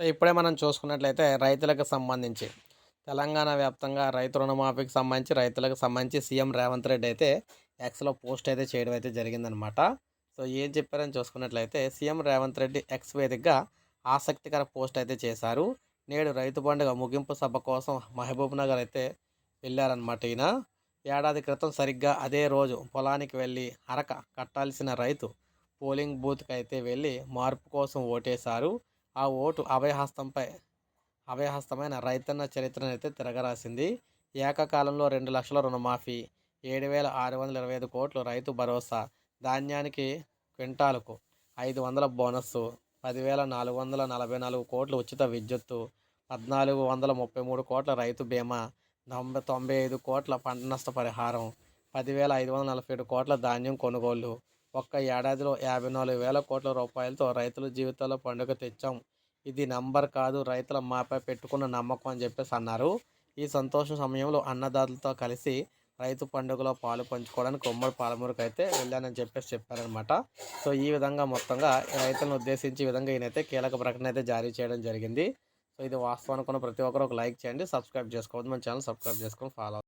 So ఇప్పుడే మనం చూసుకున్నట్లయితే రైతులకు సంబంధించి తెలంగాణ వ్యాప్తంగా రైతు రుణమాఫీకి సంబంధించి రైతులకు సంబంధించి సీఎం రేవంత్ రెడ్డి అయితే ఎక్స్లో పోస్ట్ అయితే చేయడం అయితే జరిగిందనమాట సో ఏం చెప్పారని చూసుకున్నట్లయితే సీఎం రేవంత్ రెడ్డి ఎక్స్ వేదికగా ఆసక్తికర పోస్ట్ అయితే చేశారు. నేడు రైతు పండుగ ముగింపు సభ కోసం మహబూబ్ నగర్ అయితే వెళ్ళారనమాట ఈయన. ఏడాది క్రితం సరిగ్గా అదే రోజు పొలానికి వెళ్ళి అరక కట్టాల్సిన రైతు పోలింగ్ బూత్కి అయితే వెళ్ళి మార్పు కోసం ఓటేశారు. ఆ ఓటు అభయహస్తంపై అభయహస్తమైన రైతన్న చరిత్రను అయితే తిరగరాసింది. ఏకకాలంలో రెండు లక్షల రుణమాఫీ ఏడు వేల ఆరు వందల ఇరవై ఐదు కోట్లు రైతు భరోసా ధాన్యానికి క్వింటాలకు ఐదు వందల బోనస్సు పదివేల నాలుగు వందల నలభై నాలుగు కోట్లు ఉచిత విద్యుత్తు పద్నాలుగు వందల ముప్పై మూడు కోట్ల రైతు బీమా తొంభై తొంభై ఐదు కోట్ల పంట నష్ట పరిహారం పదివేల ఐదు వందల నలభై ఏడు కోట్ల ధాన్యం కొనుగోలు ఒక్క ఏడాదిలో యాభై నాలుగు వేల కోట్ల రూపాయలతో రైతుల జీవితాల్లో పండుగ తెచ్చాం. ఇది నంబర్ కాదు రైతుల మాపై పెట్టుకున్న నమ్మకం అని చెప్పేసి అన్నారు. ఈ సంతోషం సమయంలో అన్నదాతలతో కలిసి రైతు పండుగలో పాలు పంచుకోవడానికి ఉమ్మడి పాలమూరుకు అయితే వెళ్ళానని చెప్పేసి చెప్పారనమాట సో ఈ విధంగా మొత్తంగా రైతులను ఉద్దేశించి విధంగా ఈయనైతే కీలక ప్రకటన అయితే జారీ చేయడం జరిగింది. సో ఇది వాస్తవం అనుకున్న ప్రతి ఒక్కరు ఒక లైక్ చేయండి సబ్స్క్రైబ్ చేసుకోవద్దు మన ఛానల్ సబ్స్క్రైబ్ చేసుకొని ఫాలో